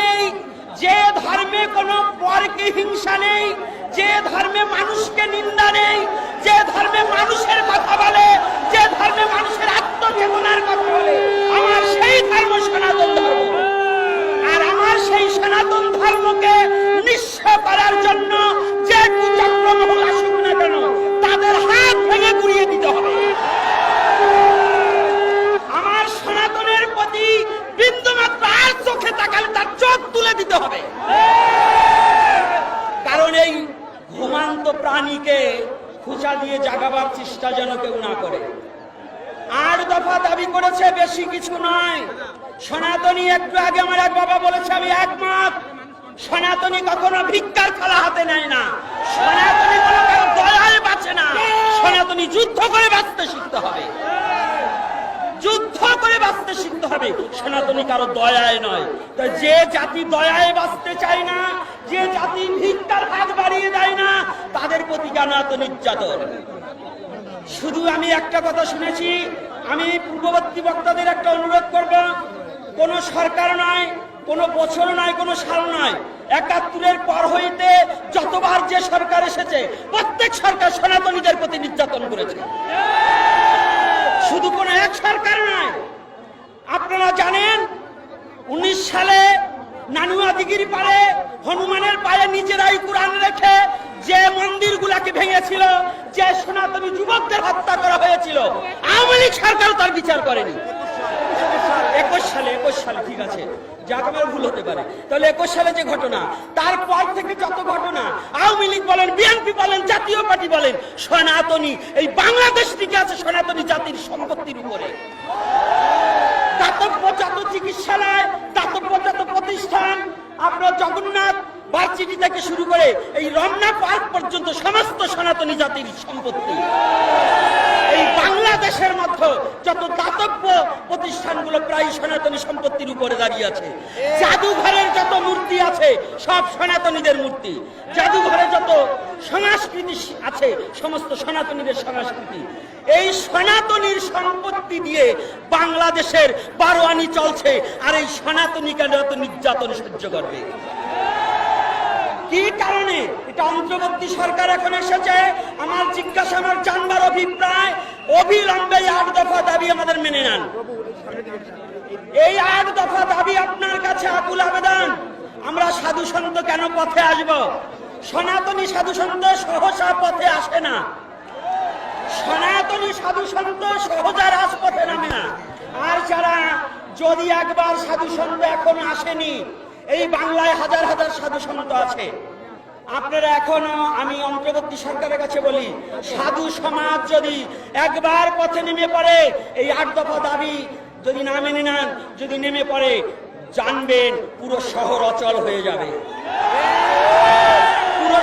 নেই। যে ধর্মে কোনো পরকে হিংসা নেই, যে ধর্মে মানুষকে নিন্দা নেই, যে ধর্মে মানুষের কথা বলে, যে ধর্মে মানুষের আত্মচেতনার কথা বলে আমার সেই ধর্ম সনাতন ধর্ম আর আমার সেই সনাতন ধর্মকে নিঃস্ব করার জন্য যে কুচক্র মহল আসুক না কেন তাদের হাত ভেঙে গুড়িয়ে দিতে হবে আমার সনাতনের প্রতি বিন্দুমাত্র আর চোখে তাকালে তার চোখ তুলে দিতে হবে কারণ এই ঘুমান্ত প্রাণীকে খুচা দিয়ে জাগাবার চেষ্টা যেন কেউ না করে। আট দফা দাবি করেছে, বেশি কিছু নয়। সনাতনী একটু আগে আমার এক বাবা বলেছে, আমি একমত, সনাতনী কখনো ভিক্ষার খেলা হাতে নেয় না। সনাতনী কোনো দয়ায় বাঁচে না। সনাতনী যুদ্ধ করে বাঁচতে শিখতে হবে। যুদ্ধ করে বাঁচতে শিখতে হবে। সনাতনী কারও দয়ায় নয়। তাই যে জাতি দয়ায় বাঁচতে চায় না যে জাতি ভিক্ষার হাত বাড়িয়ে দেয় না, তাদের প্রতি কেন এত নির্যাতন। শুধু আমি একটা কথা শুনেছি, আমি পূর্ববর্তী বক্তাদের একটা অনুরোধ করব, কোন সরকার নয়, কোন বছর নয়, কোন সাল নয়, একাত্তরের পর হইতে যতবার যে সরকার এসেছে, প্রত্যেক সরকার সনাতনীদের প্রতি নির্যাতন করেছে। শুধু কোন এক সরকার নয়, আপনারা জানেন, উনিশ সালে নানুয়া পারে হনুমানের পায়ে নিজেরাই কোরআন রেখে যে মন্দিরগুলাকে ভেঙেছিল, যে সনাতনী যুবকদের হত্যা করা হয়েছিল, আওয়ামী লীগ সরকার তার বিচার করেনি। একুশ সালে একুশ সালে, ঠিক আছে আমার ভুল হতে পারে। তাহলে একুশ সালে যে ঘটনা, তারপর থেকে যত ঘটনা, আওয়ামী লীগ বলেন, বিএনপি বলেন, জাতীয় পার্টি বলেন, সনাতনী, এই বাংলাদেশ থেকে আছে সনাতনী জাতির সম্পত্তির উপরে। দাতব্য যত চিকিৎসালয়, দাতব্য আপনার জগন্নাথ ভার্সিটি থেকে শুরু করে এই রমনা পার্ক পর্যন্ত সমস্ত সনাতনী জাতির সম্পত্তি। এই বাংলাদেশের মধ্যে যত দাতব্য প্রতিষ্ঠানগুলো প্রায় সনাতনী সম্পত্তির উপরে দাঁড়িয়ে আছে। জাদুঘরের আছে, সব সনাতনীদের মূর্তি। জাদুঘরে যত সংস্কৃতি আছে, সমস্ত সনাতনীদের সংস্কৃতি। এই সনাতনীর সম্পত্তি দিয়ে বাংলাদেশের বারোয়ানি চলছে, আর এই সনাতনী কেন এত নির্যাতন সহ্য করবে। কি কারণে? এটা অন্তর্বর্তী সরকার এখন এসেছে। আমার জিজ্ঞাসা, আমার জানবার অভিপ্রায়, অবিলম্বে আট দাবি আমাদের মেনে নেন এই আট দফা দাবি আপনার কাছে আকুল আবেদন আমরা সাধু সন্ত কেন পথে আসব। সনাতনী সাধু সন্ত সহসা পথে আসে না। সনাতনী সাধু সন্ত সহজা রাজপথে নামে না। আর যারা যদি একবার সাধু সন্ত এখন আসেনি, এই বাংলায় হাজার হাজার সাধু সন্ত আছে। আপনারা এখনও আমি অন্তর্বর্তী সরকারের কাছে বলি, সাধু সমাজ যদি একবার পথে নেমে পড়ে, এই আট দফা দাবি যদি না মেনে নেন, যদি নেমে পড়ে, জানবেন পুরো শহর অচল হয়ে যাবে।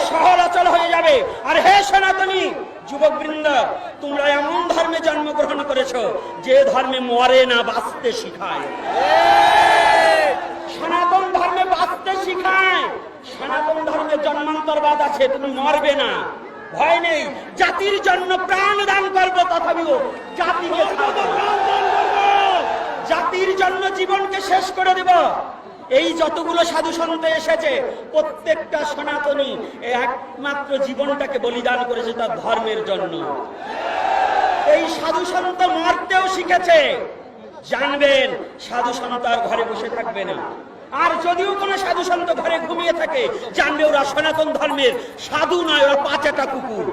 শহর অচল হয়ে যাবে। আর হে সনাতনী যুবক বৃন্দ তোমরা এমন ধর্মে জন্মগ্রহণ করেছ, যে ধর্মে মরে না বাঁচতে শিখায়। সনাতন ধর্মে বাঁচতে শিখায়। সনাতন ধর্মে জন্মান্তরবাদ আছে, তুমি মরবে না। ভয় নেই, জাতির জন্য প্রাণ দান করব তথাপিও জাতিকে জাতির জন্য জীবনকে শেষ করে দেব। এই যতগুলো সাধু সন্ত এসেছে, প্রত্যেকটা সনাতনী একমাত্র জীবনটাকে বলিদান করেছে তার ধর্মের জন্য। এই সাধু সন্ত মারতেও শিখেছে। জানবেন, সাধু সন্ত আর ঘরে বসে থাকবে না। আর যদিও কোনো সাধু সন্ত ঘরে ঘুমিয়ে থাকে, জানবে ওরা সনাতন ধর্মের সাধু নয়, ওরা পাঁচাটা কুকুর।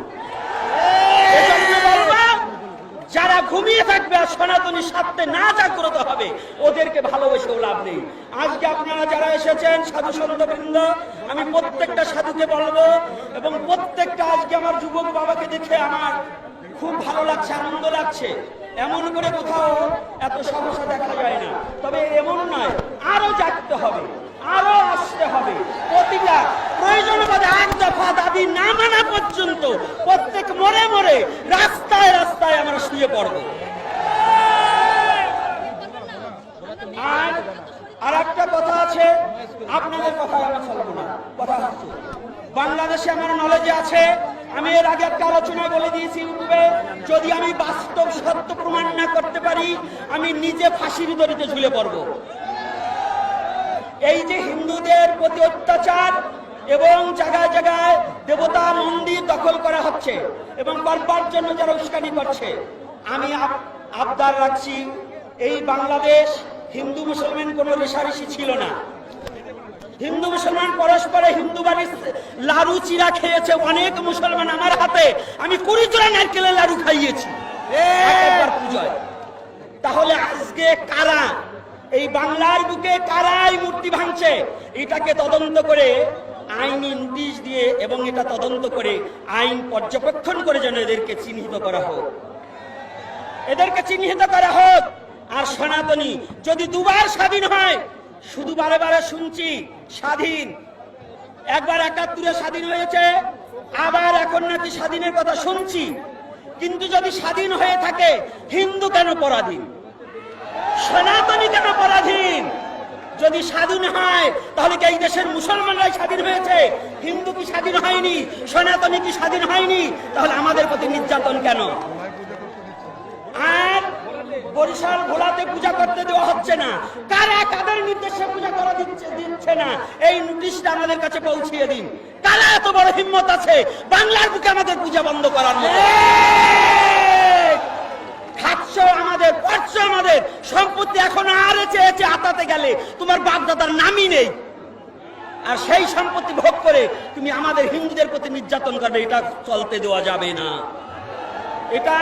ঘুমিয়ে থাকবে আর সনাতনী স্বার্থে না জাগ্রত হবে, ওদেরকে ভালোবেসেও লাভ নেই। আজকে আপনারা যারা এসেছেন, সাধু সন্ত বৃন্দ আমি প্রত্যেকটা সাধুকে বলব এবং প্রত্যেকটা আজকে আমার যুবক বাবাকে দেখে আমার খুব ভালো লাগছে, আনন্দ লাগছে। এমন করে কোথাও এত সহসা দেখা যায় না। তবে এমন নয় আরও জাগতে হবে আরও আসতে হবে প্রতিটা প্রয়োজন বোধে এক দফা দাবি না মানা পর্যন্ত প্রত্যেক মরে মরে রাস্তায় রাস্তায় আমরা শুয়ে পড়ব। আর একটা কথা আছে, আপনাদের কথা আমরা চলবো না। কথা হচ্ছে, বাংলাদেশে আমার নলেজে আছে, আমি এর আগে একটা আলোচনা বলে দিয়েছি ইউটিউবে, যদি আমি বাস্তব সত্য প্রমাণ না করতে পারি, আমি নিজে ফাঁসির দড়িতে ঝুলে পড়ব। এই যে হিন্দুদের প্রতি অত্যাচার এবং জায়গায় জায়গায় দেবতা মন্দির দখল করা হচ্ছে এবং করবার জন্য যারা উস্কানি করছে। আমি আবদার রাখছি, এই বাংলাদেশ হিন্দু মুসলমান কোনো রেশারেশি ছিল না। হিন্দু মুসলমান পরস্পরে হিন্দু বাড়ি লাড়ু চিরা খেয়েছে, অনেক মুসলমান আমার হাতে। আমি কুড়ি জোড়া নারকেলের লাড়ু খাইয়েছি। তাহলে আজকে কারা? এই বাংলার বুকে কারা এই মূর্তি ভাঙছে? এটাকে তদন্ত করে আইনি নোটিশ দিয়ে এবং এটা তদন্ত করে আইন পর্যবেক্ষণ করে যেন এদেরকে চিহ্নিত করা হোক। এদেরকে চিহ্নিত করা হোক। আর সনাতনী, যদি দুবার স্বাধীন হয়, শুধু বারে বারে শুনছি, স্বাধীন। একবার একাত্তরে স্বাধীন হয়েছে, আবার এখন নাকি স্বাধীনের কথা শুনছি। কিন্তু যদি স্বাধীন হয়ে থাকে, হিন্দু কেন পরাধীন? সনাতনী কেন পরাধীন? যদি স্বাধীন হয় তাহলে কি এই দেশের মুসলমানরাই স্বাধীন হয়েছে? হিন্দু কি স্বাধীন হয়নি? সনাতনী কি স্বাধীন হয়নি? তাহলে আমাদের প্রতি নির্যাতন কেন? আর বরিশাল ভোলাতে পূজা করতে দেওয়া হচ্ছে না। কারা কাদের নির্দেশে পূজা করা দিচ্ছে দিচ্ছে না? এই নোটিশটা আমাদের কাছে পৌঁছিয়ে দিন। কারা এত বড় হিম্মত আছে? বাংলার বুকে আমাদের পূজা বন্ধ করার মতো? আমাদের পড়ছ আমাদের সম্পত্তি এখন আর চেয়েছে আতাতে গেলে তোমার বাপদাদার নামই নেই। আর সেই সম্পত্তি ভোগ করে তুমি আমাদের হিন্দুদের প্রতি নির্যাতন করবে, এটা চলতে দেওয়া যাবে না। এটা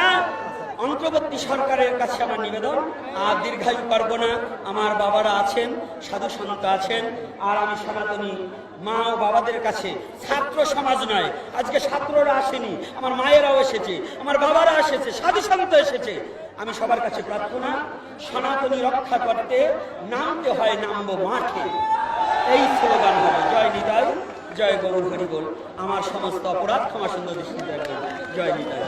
অন্তর্বর্তী সরকারের কাছে আমার নিবেদন। আর দীর্ঘায়ু পারব না। আমার বাবারা আছেন, সাধু সন্ত আছেন, আর আমি সনাতনী মা ও বাবাদের কাছে ছাত্র সমাজ নয়। আজকে ছাত্ররা আসেনি, আমার মায়েরাও এসেছে, আমার বাবারা এসেছে, সাধু সন্ত এসেছে। আমি সবার কাছে প্রার্থনা, সনাতনী রক্ষা করতে নামতে হয়, নামবো মাঠে। এই স্লোগান হবে, জয় নিতাই, জয় গরুর হরিবল আমার সমস্ত অপরাধ ক্ষমা সুন্দর জয় নিতাই।